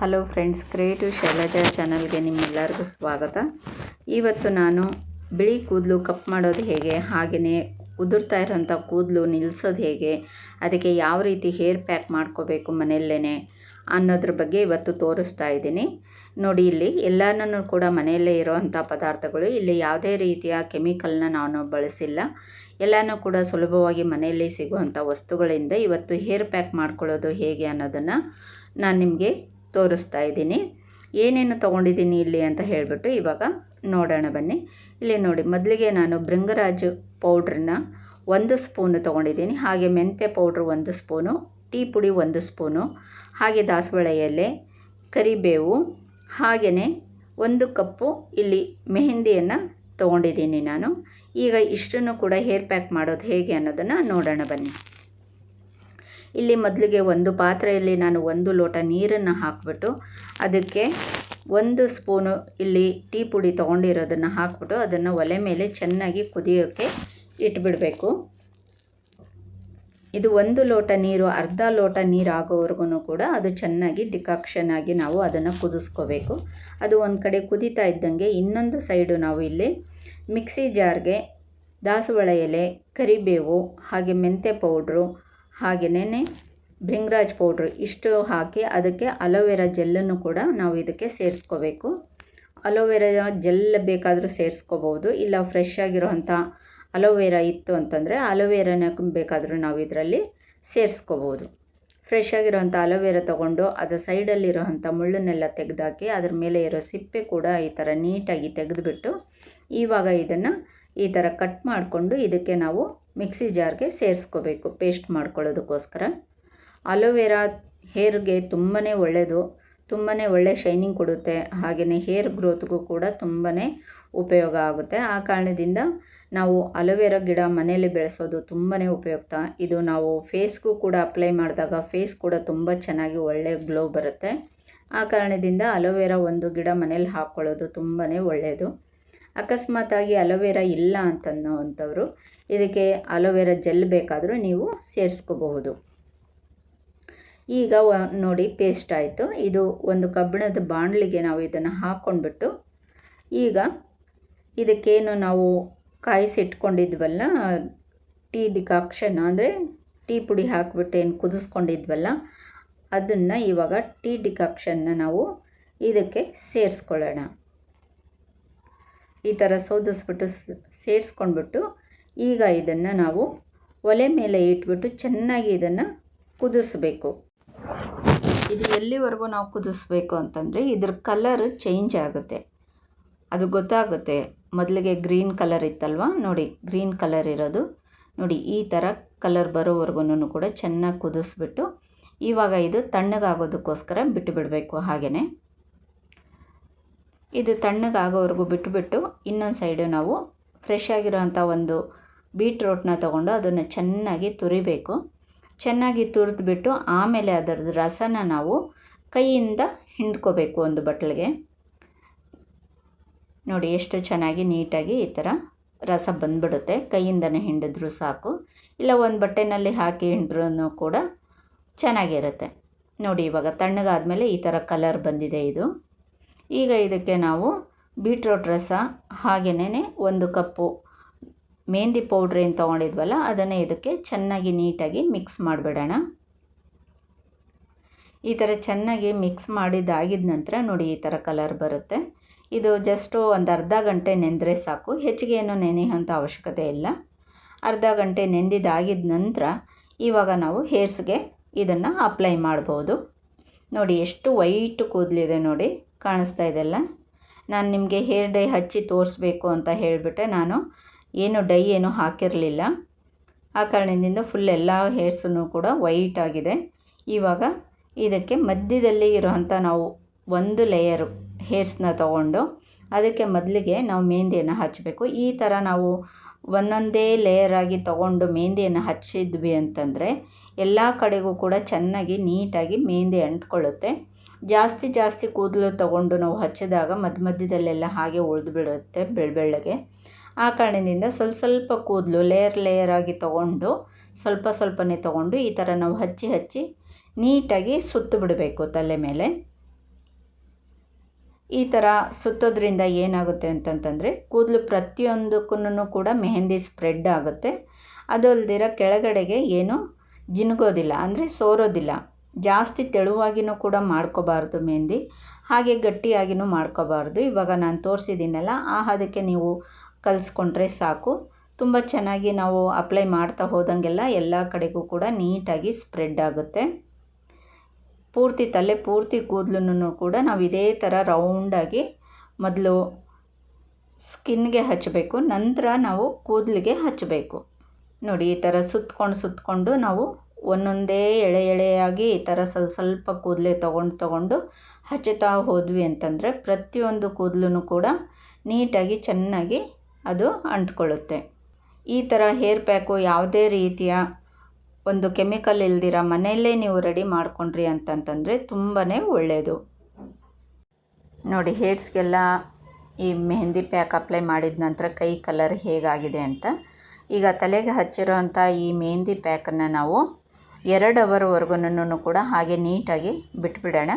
Hello friends creative Shailaja ಚಾನಲ್ಗೆ ನಿಮ್ಮೆಲ್ಲರಿಗೂ ಸ್ವಾಗತ. ಇವತ್ತು ನಾನು ಬಿಳಿ ಕೂದಲು ಕಪ್ ಮಾಡೋದು ಹೇಗೆ ಹಾಗೆಯೇ ಉದುರ್ತಾ ಇರೋಂಥ ಕೂದಲು ನಿಲ್ಲಿಸೋದು ಹೇಗೆ, ಅದಕ್ಕೆ ಯಾವ ರೀತಿ ಹೇರ್ ಪ್ಯಾಕ್ ಮಾಡ್ಕೋಬೇಕು ಮನೆಯಲ್ಲೇ ಅನ್ನೋದ್ರ ಬಗ್ಗೆ ಇವತ್ತು ತೋರಿಸ್ತಾ ಇದ್ದೀನಿ. ನೋಡಿ ಇಲ್ಲಿ ಎಲ್ಲಾನು ಕೂಡ ಮನೆಯಲ್ಲೇ ಇರೋವಂಥ ಪದಾರ್ಥಗಳು. ಇಲ್ಲಿ ಯಾವುದೇ ರೀತಿಯ ಕೆಮಿಕಲ್ನ ನಾನು ಬಳಸಿಲ್ಲ. ಎಲ್ಲನೂ ಕೂಡ ಸುಲಭವಾಗಿ ಮನೆಯಲ್ಲಿ ಸಿಗುವಂಥ ವಸ್ತುಗಳಿಂದ ಇವತ್ತು ಹೇರ್ ಪ್ಯಾಕ್ ಮಾಡ್ಕೊಳ್ಳೋದು ಹೇಗೆ ಅನ್ನೋದನ್ನು ನಾನು ನಿಮಗೆ ತೋರಿಸ್ತಾ ಇದ್ದೀನಿ. ಏನೇನು ತೊಗೊಂಡಿದ್ದೀನಿ ಇಲ್ಲಿ ಅಂತ ಹೇಳಿಬಿಟ್ಟು ಇವಾಗ ನೋಡೋಣ ಬನ್ನಿ. ಇಲ್ಲಿ ನೋಡಿ, ಮೊದಲಿಗೆ ನಾನು ಭೃಂಗರಾಜ್ ಪೌಡ್ರನ್ನ ಒಂದು ಸ್ಪೂನು ತೊಗೊಂಡಿದ್ದೀನಿ. ಹಾಗೆ ಮೆಂತ್ಯ ಪೌಡ್ರ್ ಒಂದು ಸ್ಪೂನು, ಟೀ ಪುಡಿ ಒಂದು ಸ್ಪೂನು, ಹಾಗೆ ದಾಸವಾಳ ಎಲೆ, ಕರಿಬೇವು ಹಾಗೆಯೇ ಒಂದು ಕಪ್ಪು ಇಲ್ಲಿ ಮೆಹಂದಿಯನ್ನು ತೊಗೊಂಡಿದ್ದೀನಿ ನಾನು. ಈಗ ಇಷ್ಟನ್ನು ಕೂಡ ಹೇರ್ ಪ್ಯಾಕ್ ಮಾಡೋದು ಹೇಗೆ ಅನ್ನೋದನ್ನು ನೋಡೋಣ ಬನ್ನಿ. ಇಲ್ಲಿ ಮೊದಲಿಗೆ ಒಂದು ಪಾತ್ರೆಯಲ್ಲಿ ನಾನು ಒಂದು ಲೋಟ ನೀರನ್ನು ಹಾಕಿಬಿಟ್ಟು ಅದಕ್ಕೆ ಒಂದು ಸ್ಪೂನು ಇಲ್ಲಿ ಟೀ ಪುಡಿ ತೊಗೊಂಡಿರೋದನ್ನು ಹಾಕ್ಬಿಟ್ಟು ಅದನ್ನು ಒಲೆ ಮೇಲೆ ಚೆನ್ನಾಗಿ ಕುದಿಯೋಕ್ಕೆ ಇಟ್ಬಿಡಬೇಕು. ಇದು ಒಂದು ಲೋಟ ನೀರು, ಅರ್ಧ ಲೋಟ ನೀರು ಆಗೋವರೆಗೂ ಕೂಡ ಅದು ಚೆನ್ನಾಗಿ ಡಿಕಾಕ್ಷನ್ ಆಗಿ ನಾವು ಅದನ್ನು ಕುದಿಸ್ಕೋಬೇಕು. ಅದು ಒಂದು ಕಡೆ ಕುದೀತಾ ಇದ್ದಂಗೆ ಇನ್ನೊಂದು ಸೈಡು ನಾವು ಇಲ್ಲಿ ಮಿಕ್ಸಿ ಜಾರ್ಗೆ ದಾಸವಾಳ ಎಲೆ, ಕರಿಬೇವು, ಹಾಗೆ ಮೆಂತ್ಯ ಪೌಡ್ರು ಹಾಗೆಯೇ ಭೃಂಗರಾಜ್ ಪೌಡ್ರು ಇಷ್ಟು ಹಾಕಿ ಅದಕ್ಕೆ ಅಲೋವೆರಾ ಜೆಲ್ಲನ್ನು ಕೂಡ ನಾವು ಇದಕ್ಕೆ ಸೇರಿಸ್ಕೋಬೇಕು. ಅಲೋವೆರಾ ಜೆಲ್ ಬೇಕಾದರೂ ಸೇರಿಸ್ಕೋಬೋದು. ಇಲ್ಲ ಫ್ರೆಶ್ ಆಗಿರೋವಂಥ ಅಲೋವೆರಾ ಇತ್ತು ಅಂತಂದರೆ ಅಲೋವೆರಾನ ಬೇಕಾದರೂ ನಾವು ಇದರಲ್ಲಿ ಸೇರಿಸ್ಕೋಬೋದು. ಫ್ರೆಶ್ ಆಗಿರೋವಂಥ ಅಲೋವೆರಾ ತೊಗೊಂಡು ಅದರ ಸೈಡಲ್ಲಿರೋವಂಥ ಮುಳ್ಳನ್ನೆಲ್ಲ ತೆಗೆದಾಕಿ ಅದ್ರ ಮೇಲೆ ಇರೋ ಸಿಪ್ಪೆ ಕೂಡ ಈ ಥರ ನೀಟಾಗಿ ತೆಗೆದುಬಿಟ್ಟು ಇವಾಗ ಇದನ್ನು ಈ ಥರ ಕಟ್ ಮಾಡಿಕೊಂಡು ಇದಕ್ಕೆ ನಾವು ಮಿಕ್ಸಿ ಜಾರ್ಗೆ ಸೇರಿಸ್ಕೋಬೇಕು, ಪೇಸ್ಟ್ ಮಾಡ್ಕೊಳ್ಳೋದಕ್ಕೋಸ್ಕರ. ಅಲೋವೆರಾ ಹೇರ್ಗೆ ತುಂಬಾ ಒಳ್ಳೆಯದು ತುಂಬಾ ಒಳ್ಳೆ ಶೈನಿಂಗ್ ಕೊಡುತ್ತೆ. ಹಾಗೆಯೇ ಹೇರ್ ಗ್ರೋತ್ಗೂ ಕೂಡ ತುಂಬಾ ಉಪಯೋಗ ಆಗುತ್ತೆ. ಆ ಕಾರಣದಿಂದ ನಾವು ಅಲೋವೆರಾ ಗಿಡ ಮನೆಯಲ್ಲಿ ಬೆಳೆಸೋದು ತುಂಬಾ ಉಪಯುಕ್ತ. ಇದು ನಾವು ಫೇಸ್ಗೂ ಕೂಡ ಅಪ್ಲೈ ಮಾಡಿದಾಗ ಫೇಸ್ ಕೂಡ ತುಂಬ ಚೆನ್ನಾಗಿ ಒಳ್ಳೆ ಗ್ಲೋ ಬರುತ್ತೆ. ಆ ಕಾರಣದಿಂದ ಅಲೋವೆರಾ ಒಂದು ಗಿಡ ಮನೇಲಿ ಹಾಕ್ಕೊಳ್ಳೋದು ತುಂಬಾ ಒಳ್ಳೆಯದು. ಅಕಸ್ಮಾತಾಗಿ ಅಲೋವೆರಾ ಇಲ್ಲ ಅಂತನ್ನೋವಂಥವ್ರು ಇದಕ್ಕೆ ಅಲೋವೆರಾ ಜೆಲ್ ಬೇಕಾದರೂ ನೀವು ಸೇರಿಸ್ಕೋಬಹುದು. ಈಗ ನೋಡಿ ಪೇಸ್ಟ್ ಆಯಿತು. ಇದು ಒಂದು ಕಬ್ಬಿಣದ ಬಾಣಲಿಗೆ ನಾವು ಇದನ್ನು ಹಾಕ್ಕೊಂಡ್ಬಿಟ್ಟು ಈಗ ಇದಕ್ಕೇನು ನಾವು ಕಾಯಿಸಿಟ್ಕೊಂಡಿದ್ವಲ್ಲ ಟೀ ಡಿಕಾಕ್ಷನ್ ಅಂದರೆ ಟೀ ಪುಡಿ ಹಾಕಿಬಿಟ್ಟು ಏನು ಕುದಿಸ್ಕೊಂಡಿದ್ವಲ್ಲ, ಅದನ್ನು ಇವಾಗ ಟೀ ಡಿಕಾಕ್ಷನ್ನ ನಾವು ಇದಕ್ಕೆ ಸೇರಿಸ್ಕೊಳ್ಳೋಣ. ಈ ಥರ ಸೋದಿಸ್ಬಿಟ್ಟು ಸೇರಿಸ್ಕೊಂಡ್ಬಿಟ್ಟು ಈಗ ಇದನ್ನು ನಾವು ಒಲೆ ಮೇಲೆ ಇಟ್ಬಿಟ್ಟು ಚೆನ್ನಾಗಿ ಇದನ್ನು ಕುದಿಸ್ಬೇಕು. ಇದು ಎಲ್ಲಿವರೆಗೂ ನಾವು ಕುದಿಸ್ಬೇಕು ಅಂತಂದರೆ ಇದ್ರ ಕಲರ್ ಚೇಂಜ್ ಆಗುತ್ತೆ. ಅದು ಗೊತ್ತಾಗುತ್ತೆ. ಮೊದಲಿಗೆ ಗ್ರೀನ್ ಕಲರ್ ಇತ್ತಲ್ವ? ನೋಡಿ, ಗ್ರೀನ್ ಕಲರ್ ಇರೋದು. ನೋಡಿ, ಈ ಥರ ಕಲರ್ ಬರೋವರೆಗೂ ಕೂಡ ಚೆನ್ನಾಗಿ ಕುದಿಸ್ಬಿಟ್ಟು ಇವಾಗ ಇದು ತಣ್ಣಗಾಗೋದಕ್ಕೋಸ್ಕರ ಬಿಟ್ಟು ಬಿಡಬೇಕು ಹಾಗೆಯೇ ಇದು ತಣ್ಣಗಾಗೋವರೆಗೂ ಬಿಟ್ಟುಬಿಟ್ಟು ಇನ್ನೊಂದು ಸೈಡು ನಾವು ಫ್ರೆಶ್ ಆಗಿರೋವಂಥ ಒಂದು ಬೀಟ್ರೋಟ್ನ ತೊಗೊಂಡು ಅದನ್ನು ಚೆನ್ನಾಗಿ ತುರಿಬೇಕು. ಚೆನ್ನಾಗಿ ತುರಿದ್ಬಿಟ್ಟು ಆಮೇಲೆ ಅದರದ್ದು ರಸನ ನಾವು ಕೈಯಿಂದ ಹಿಂಡ್ಕೋಬೇಕು ಒಂದು ಬಟ್ಲಿಗೆ. ನೋಡಿ ಎಷ್ಟು ಚೆನ್ನಾಗಿ ನೀಟಾಗಿ ಈ ಥರ ರಸ ಬಂದ್ಬಿಡುತ್ತೆ. ಕೈಯಿಂದನೇ ಹಿಂಡಿದ್ರೂ ಸಾಕು. ಇಲ್ಲ ಒಂದು ಬಟ್ಟೆನಲ್ಲಿ ಹಾಕಿ ಹಿಂಡ್ರೂ ಕೂಡ ಚೆನ್ನಾಗಿರುತ್ತೆ. ನೋಡಿ ಇವಾಗ ತಣ್ಣಗಾದಮೇಲೆ ಈ ಥರ ಕಲರ್ ಬಂದಿದೆ ಇದು. ಈಗ ಇದಕ್ಕೆ ನಾವು ಬೀಟ್ರೋಟ್ ರಸ ಹಾಗೆಯೇ ಒಂದು ಕಪ್ಪು ಮೆಹಂದಿ ಪೌಡ್ರ್ ಏನು ತೊಗೊಂಡಿದ್ವಲ್ಲ, ಅದನ್ನು ಇದಕ್ಕೆ ಚೆನ್ನಾಗಿ ನೀಟಾಗಿ ಮಿಕ್ಸ್ ಮಾಡಿಬಿಡೋಣ. ಈ ಥರ ಚೆನ್ನಾಗಿ ಮಿಕ್ಸ್ ಮಾಡಿದ್ದಾಗಿದ ನಂತರ ನೋಡಿ ಈ ಥರ ಕಲರ್ ಬರುತ್ತೆ. ಇದು ಜಸ್ಟು ಒಂದು ಅರ್ಧ ಗಂಟೆ ನೆಂದರೆ ಸಾಕು. ಹೆಚ್ಚಿಗೆ ಏನು ನೆನೆಯುವಂಥ ಅವಶ್ಯಕತೆ ಇಲ್ಲ. ಅರ್ಧ ಗಂಟೆ ನೆಂದಿದ್ದಾಗಿದ ನಂತರ ಇವಾಗ ನಾವು ಹೇರ್ಸ್ಗೆ ಇದನ್ನು ಅಪ್ಲೈ ಮಾಡ್ಬೋದು. ನೋಡಿ, ಎಷ್ಟು ವೈಟ್ ಕೂದಲಿದೆ ನೋಡಿ, ಕಾಣಿಸ್ತಾ ಇದೆಲ್ಲ ನಾನು ನಿಮಗೆ ಹೇರ್ ಡೈ ಹಚ್ಚಿ ತೋರಿಸ್ಬೇಕು ಅಂತ ಹೇಳಿಬಿಟ್ಟೆ. ನಾನು ಏನು ಡೈ ಏನು ಹಾಕಿರಲಿಲ್ಲ. ಆ ಕಾರಣದಿಂದ ಫುಲ್ ಎಲ್ಲ ಹೇರ್ಸೂ ಕೂಡ ವೈಟ್ ಆಗಿದೆ. ಇವಾಗ ಇದಕ್ಕೆ ಮಧ್ಯದಲ್ಲಿ ಇರೋವಂಥ ನಾವು ಒಂದು ಲೇಯರು ಹೇರ್ಸ್ನ ತಗೊಂಡು ಅದಕ್ಕೆ ಮೊದಲಿಗೆ ನಾವು ಮೆಹಂದಿಯನ್ನು ಹಚ್ಚಬೇಕು ಈ ಥರ ನಾವು ಒಂದೊಂದೇ ಲೇಯರಾಗಿ ತೊಗೊಂಡು ಮೆಹಂದಿಯನ್ನು ಹಚ್ಚಿದ್ವಿ ಅಂತಂದರೆ ಎಲ್ಲ ಕಡೆಗೂ ಕೂಡ ಚೆನ್ನಾಗಿ ನೀಟಾಗಿ ಮೆಹಂದಿ ಅಂಟ್ಕೊಳ್ಳುತ್ತೆ. ಜಾಸ್ತಿ ಜಾಸ್ತಿ ಕೂದಲು ತೊಗೊಂಡು ನಾವು ಹಚ್ಚಿದಾಗ ಮಧ್ಯ ಮಧ್ಯದಲ್ಲೆಲ್ಲ ಹಾಗೆ ಉಳಿದು ಬಿಡುತ್ತೆ ಬೆಳ್ಳಗೆ. ಆ ಕಾರಣದಿಂದ ಸ್ವಲ್ಪ ಸ್ವಲ್ಪ ಕೂದಲು ಲೇಯರ್ ಲೇಯರ್ ಆಗಿ ತೊಗೊಂಡು ಸ್ವಲ್ಪ ಸ್ವಲ್ಪನೇ ತೊಗೊಂಡು ಈ ಥರ ನಾವು ಹಚ್ಚಿ ಹಚ್ಚಿ ನೀಟಾಗಿ ಸುತ್ತು ಬಿಡಬೇಕು ತಲೆ ಮೇಲೆ. ಈ ಥರ ಸುತ್ತೋದ್ರಿಂದ ಏನಾಗುತ್ತೆ ಅಂತಂತಂದರೆ ಕೂದಲು ಪ್ರತಿಯೊಂದಕ್ಕೂ ಕೂಡ ಮೆಹಂದಿ ಸ್ಪ್ರೆಡ್ ಆಗುತ್ತೆ. ಅದು ಅಲ್ದಿರ ಕೆಳಗಡೆಗೆ ಏನು ಜಿನುಗೋದಿಲ್ಲ, ಅಂದರೆ ಸೋರೋದಿಲ್ಲ. ಜಾಸ್ತಿ ತೆಳುವಾಗಿನೂ ಕೂಡ ಮಾಡ್ಕೋಬಾರ್ದು ಮೆಹಂದಿ. ಹಾಗೆ ಗಟ್ಟಿಯಾಗಿನೂ ಮಾಡ್ಕೋಬಾರ್ದು. ಇವಾಗ ನಾನು ತೋರಿಸಿದ್ದೀನಲ್ಲ, ಆ ಹದಕ್ಕೆ ನೀವು ಕಲಿಸ್ಕೊಂಡ್ರೆ ಸಾಕು. ತುಂಬ ಚೆನ್ನಾಗಿ ನಾವು ಅಪ್ಲೈ ಮಾಡ್ತಾ ಹೋದಂಗೆಲ್ಲ ಎಲ್ಲ ಕಡೆಗೂ ಕೂಡ ನೀಟಾಗಿ ಸ್ಪ್ರೆಡ್ ಆಗುತ್ತೆ. ಪೂರ್ತಿ ತಲೆ ಪೂರ್ತಿ ಕೂದಲನ್ನು ಕೂಡ ನಾವು ಇದೇ ಥರ ರೌಂಡಾಗಿ ಮೊದಲು ಸ್ಕಿನ್ಗೆ ಹಚ್ಚಬೇಕು ನಂತರ ನಾವು ಕೂದಲಿಗೆ ಹಚ್ಚಬೇಕು ನೋಡಿ, ಈ ಥರ ಸುತ್ಕೊಂಡು ಸುತ್ತಕೊಂಡು ನಾವು ಒಂದೊಂದೇ ಎಳೆ ಎಳೆಯಾಗಿ ಈ ಥರ ಸ್ವಲ್ಪ ಸ್ವಲ್ಪ ಕೂದಲೆ ತೊಗೊಂಡು ತೊಗೊಂಡು ಹಚ್ಚುತ್ತಾ ಹೋದ್ವಿ ಅಂತಂದರೆ ಪ್ರತಿಯೊಂದು ಕೂದಲು ಕೂಡ ನೀಟಾಗಿ ಚೆನ್ನಾಗಿ ಅದು ಅಂಟ್ಕೊಳ್ಳುತ್ತೆ. ಈ ಥರ ಹೇರ್ ಪ್ಯಾಕು ಯಾವುದೇ ರೀತಿಯ ಒಂದು ಕೆಮಿಕಲ್ ಇಲ್ದಿರ ಮನೆಯಲ್ಲೇ ನೀವು ರೆಡಿ ಮಾಡ್ಕೊಂಡ್ರಿ ಅಂತಂತಂದರೆ ತುಂಬಾ ಒಳ್ಳೆಯದು ನೋಡಿ ಹೇರ್ಸ್ಗೆಲ್ಲ ಈ ಮೆಹಂದಿ ಪ್ಯಾಕ್ ಅಪ್ಲೈ ಮಾಡಿದ ನಂತರ ಕೈ ಕಲರ್ ಹೇಗಾಗಿದೆ ಅಂತ. ಈಗ ತಲೆಗೆ ಹಚ್ಚಿರೋ ಅಂಥ ಈ ಮೆಹಂದಿ ಪ್ಯಾಕನ್ನು ನಾವು ಎರಡು ಅವರ್ವರೆಗೂ ಕೂಡ ಹಾಗೆ ನೀಟಾಗಿ ಬಿಟ್ಬಿಡೋಣ.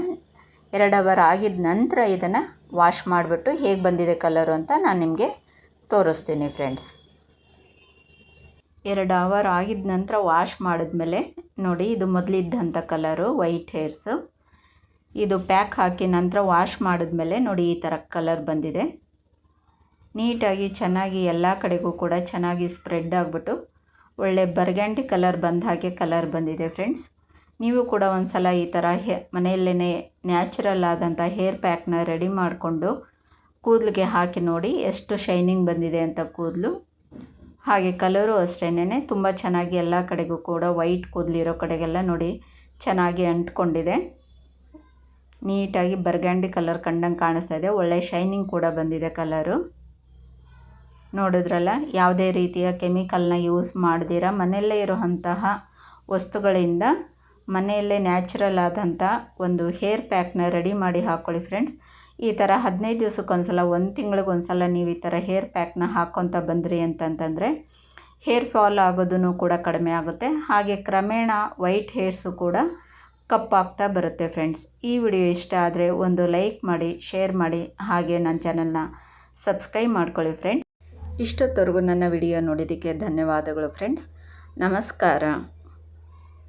ಎರಡು ಅವರ್ ಆಗಿದ ನಂತರ ಇದನ್ನು ವಾಶ್ ಮಾಡಿಬಿಟ್ಟು ಹೇಗೆ ಬಂದಿದೆ ಕಲರು ಅಂತ ನಾನು ನಿಮಗೆ ತೋರಿಸ್ತೀನಿ ಫ್ರೆಂಡ್ಸ್. ಎರಡು ಅವರ್ ಆಗಿದ ನಂತರ ವಾಶ್ ಮಾಡಿದ್ಮೇಲೆ ನೋಡಿ, ಇದು ಮೊದಲಿದ್ದಂಥ ಕಲರು, ವೈಟ್ ಹೇರ್ಸು. ಇದು ಪ್ಯಾಕ್ ಹಾಕಿ ನಂತರ ವಾಶ್ ಮಾಡಿದ್ಮೇಲೆ ನೋಡಿ, ಈ ಥರ ಕಲರ್ ಬಂದಿದೆ. ನೀಟಾಗಿ ಚೆನ್ನಾಗಿ ಎಲ್ಲ ಕಡೆಗೂ ಕೂಡ ಚೆನ್ನಾಗಿ ಸ್ಪ್ರೆಡ್ ಆಗಿಬಿಟ್ಟು ಒಳ್ಳೆ ಬರ್ಗ್ಯಾಂಡಿ ಕಲರ್ ಬಂದ ಹಾಗೆ ಕಲರ್ ಬಂದಿದೆ ಫ್ರೆಂಡ್ಸ್. ನೀವು ಕೂಡ ಒಂದು ಸಲ ಈ ಥರ ಹೇ ಮನೆಯಲ್ಲೇ ನ್ಯಾಚುರಲ್ ಆದಂಥ ಹೇರ್ ಪ್ಯಾಕ್ನ ರೆಡಿ ಮಾಡಿಕೊಂಡು ಕೂದಲಿಗೆ ಹಾಕಿ ನೋಡಿ, ಎಷ್ಟು ಶೈನಿಂಗ್ ಬಂದಿದೆ ಅಂತ ಕೂದಲು. ಹಾಗೆ ಕಲರು ಅಷ್ಟೇನೆ ತುಂಬ ಚೆನ್ನಾಗಿ ಎಲ್ಲ ಕಡೆಗೂ ಕೂಡ ವೈಟ್ ಕೂದಲಿರೋ ಕಡೆಗೆಲ್ಲ ನೋಡಿ ಚೆನ್ನಾಗಿ ಅಂಟ್ಕೊಂಡಿದೆ. ನೀಟಾಗಿ ಬರ್ಗ್ಯಾಂಡಿ ಕಲರ್ ಕಂಡಂಗೆ ಕಾಣಿಸ್ತಾ ಇದೆ. ಒಳ್ಳೆ ಶೈನಿಂಗ್ ಕೂಡ ಬಂದಿದೆ ಕಲರು. ನೋಡಿದ್ರಲ್ಲ, ಯಾವುದೇ ರೀತಿಯ ಕೆಮಿಕಲ್ನ ಯೂಸ್ ಮಾಡ್ದಿರ. ಮನೆಯಲ್ಲೇ ಇರುವಂತಹ ವಸ್ತುಗಳಿಂದ ಮನೆಯಲ್ಲೇ ನ್ಯಾಚುರಲ್ ಆದಂಥ ಒಂದು ಹೇರ್ ಪ್ಯಾಕ್ನ ರೆಡಿ ಮಾಡಿ ಹಾಕ್ಕೊಳ್ಳಿ ಫ್ರೆಂಡ್ಸ್. ಈ ಥರ ಹದಿನೈದು ದಿವ್ಸಕ್ಕೊಂದ್ಸಲ ಒಂದು ತಿಂಗಳಿಗೆ ಒಂದು ಸಲ ನೀವು ಈ ಥರ ಹೇರ್ ಪ್ಯಾಕ್ನ ಹಾಕ್ಕೊತ ಬಂದ್ರಿ ಅಂತಂತಂದರೆ ಹೇರ್ ಫಾಲ್ ಆಗೋದೂ ಕೂಡ ಕಡಿಮೆ ಆಗುತ್ತೆ. ಹಾಗೆ ಕ್ರಮೇಣ ವೈಟ್ ಹೇರ್ಸು ಕೂಡ ಕಪ್ಪಾಗ್ತಾ ಬರುತ್ತೆ ಫ್ರೆಂಡ್ಸ್. ಈ ವಿಡಿಯೋ ಇಷ್ಟ ಆದರೆ ಒಂದು ಲೈಕ್ ಮಾಡಿ, ಶೇರ್ ಮಾಡಿ, ಹಾಗೆ ನನ್ನ ಚಾನಲ್ನ ಸಬ್ಸ್ಕ್ರೈಬ್ ಮಾಡ್ಕೊಳ್ಳಿ ಫ್ರೆಂಡ್ಸ್. ಇಷ್ಟೊತ್ತವರೆಗೂ ನನ್ನ ವಿಡಿಯೋ ನೋಡಿದ್ದಕ್ಕೆ ಧನ್ಯವಾದಗಳು ಫ್ರೆಂಡ್ಸ್. ನಮಸ್ಕಾರ.